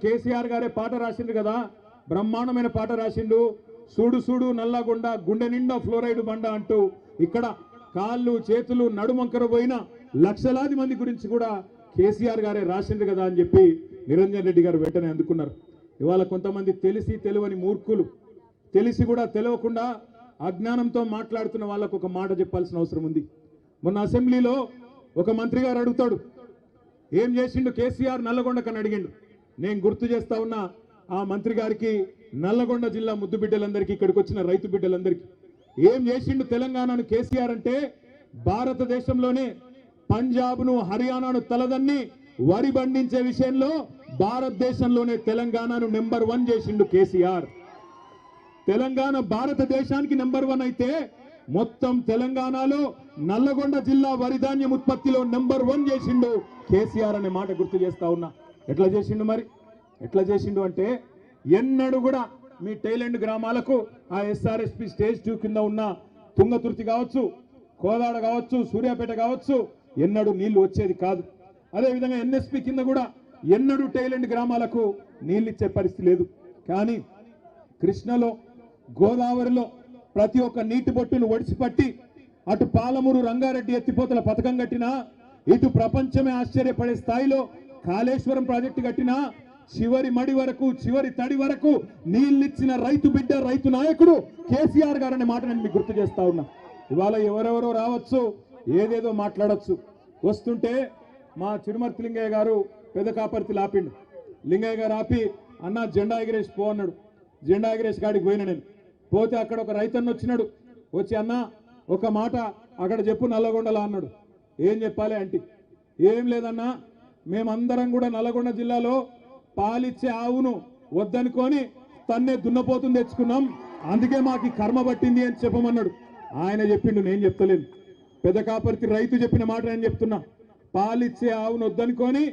కేసీఆర్ గారే పాట రాసిండు కదా బ్రహ్మాండమైన పాట రాసిండు. సూడు సూడు నల్లగొండ గుండె నిండా ఫ్లోరైడ్ బండ అంటూ ఇక్కడ కాళ్ళు చేతులు నడుమంకర పోయిన లక్షలాది మంది గురించి కూడా కేసీఆర్ గారే రాసిండు కదా అని చెప్పి నిరంజన్ రెడ్డి గారు వెంటనే అందుకున్నారు. ఇవాళ కొంతమంది తెలిసి తెలివని మూర్ఖులు. తెలిసి కూడా తెలియకుండా అజ్ఞానంతో మాట్లాడుతున్న వాళ్ళకు ఒక మాట చెప్పాల్సిన అవసరం ఉంది. మొన్న అసెంబ్లీలో ఒక మంత్రి గారు అడుగుతాడు ఏం చేసిండు? కేసీఆర్ నల్లగొండకని అడిగిండు. నేను గుర్తు చేస్తా ఉన్నా ఆ మంత్రి గారికి నల్లగొండ జిల్లా ముద్దు బిడ్డలందరికీ ఇక్కడికి వచ్చిన రైతు బిడ్డలందరికీ. ఏం చేసిండు తెలంగాణను కేసీఆర్ అంటే భారతదేశంలోనే పంజాబ్ను హర్యానాను తలదన్ని వరి పండించే విషయంలో భారతదేశంలోనే తెలంగాణను నెంబర్ వన్ చేసిండు కేసీఆర్. తెలంగాణ భారతదేశానికి నెంబర్ వన్ అయితే మొత్తం తెలంగాణలో నల్లగొండ జిల్లా వరిధాన్యం ఉత్పత్తిలో నెంబర్ వన్ చేసిండు కేసీఆర్ అనే మాట గుర్తు చేస్తా ఉన్నా. ఎట్లా చేసిండు మరి? ఎట్లా చేసిండు అంటే ఎన్నడూ కూడా మీ టైలెండ్ గ్రామాలకు ఆ ఎస్ఆర్ఎస్పి స్టేజ్ టూ కింద ఉన్న తుంగతుర్తి కావచ్చు కోదాడ కావచ్చు సూర్యాపేట కావచ్చు ఎన్నడూ నీళ్ళు వచ్చేది కాదు. అదేవిధంగా ఎన్ఎస్పి కింద కూడా ఎన్నడూ టైలెండ్ గ్రామాలకు నీళ్ళు ఇచ్చే పరిస్థితి లేదు. కానీ కృష్ణలో గోదావరిలో ప్రతి ఒక్క నీటి బొట్టును ఒడిసిపట్టి అటు పాలమూరు రంగారెడ్డి ఎత్తిపోతల పథకం కట్టినా ఇటు ప్రపంచమే ఆశ్చర్యపడే స్థాయిలో కాళేశ్వరం ప్రాజెక్టు కట్టినా చివరి మడి వరకు చివరి తడి వరకు నీళ్ళిచ్చిన రైతు బిడ్డ రైతు నాయకుడు కేసీఆర్ గారు అనే మాట నేను మీకు గుర్తు చేస్తా ఉన్నా. ఇవాళ ఎవరెవరో రావచ్చు ఏదేదో మాట్లాడొచ్చు. వస్తుంటే మా చిరుమర్తి లింగయ్య గారు పెద్ద కాపర్తి లాపిండు. లింగయ్య గారు ఆపి అన్న జెండా ఎగిరేసి పో అన్నాడు. జెండా ఎగిరేసి కాడికి పోయిన నేను. పోతే అక్కడ ఒక రైతన్న వచ్చినాడు. వచ్చి అన్న ఒక మాట అక్కడ చెప్పు నల్లగొండలా అన్నాడు. ఏం చెప్పాలి అంటే ఏం లేదన్నా మేమందరం కూడా నల్గొండ జిల్లాలో పాలిచ్చే ఆవును వద్దనుకొని తన్నే దున్నపోతుని తెచ్చుకున్నాం. అందుకే మాకు కర్మ పట్టింది అని చెప్పమన్నాడు. ఆయన చెప్పిండు నేను చెప్తలేను. పెద్ద కాపరికి రైతు చెప్పిన మాట నేను చెప్తున్నా. పాలిచ్చే ఆవును వద్దనుకొని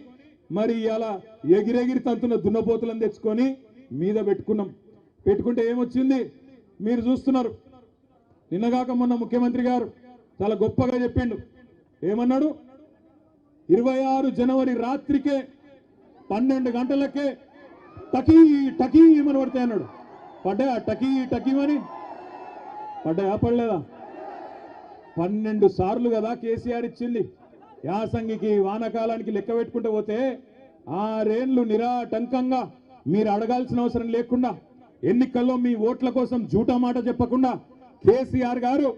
మరి ఇలా ఎగిరెగిరి తంతున్న దున్నపోతులను తెచ్చుకొని మీద పెట్టుకున్నాం. పెట్టుకుంటే ఏమొచ్చింది? మీరు చూస్తున్నారు. నిన్నగాక మొన్న ముఖ్యమంత్రి గారు చాలా గొప్పగా చెప్పిండు. ఏమన్నాడు? ఇరవై ఆరు జనవరి రాత్రికే పన్నెండు గంటలకే టకీ టకీ ఏమని పడితే అన్నాడు. పడ్డా? టకీ టకీమని పడ్డాయా పడలేదా? పన్నెండు సార్లు కదా కేసీఆర్ ఇచ్చింది. యాసంగికి వానకాలానికి లెక్క పెట్టుకుంటూ పోతే ఆరేళ్ళు నిరాటంకంగా మీరు అడగాల్సిన అవసరం లేకుండా ఎన్నికల్లో మీ ఓట్ల కోసం జూటా మాట చెప్పకుండా కేసీఆర్ గారు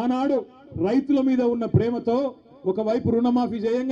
ఆనాడు రైతుల మీద ఉన్న ప్రేమతో ఒకవైపు రుణమాఫీ చేయంగా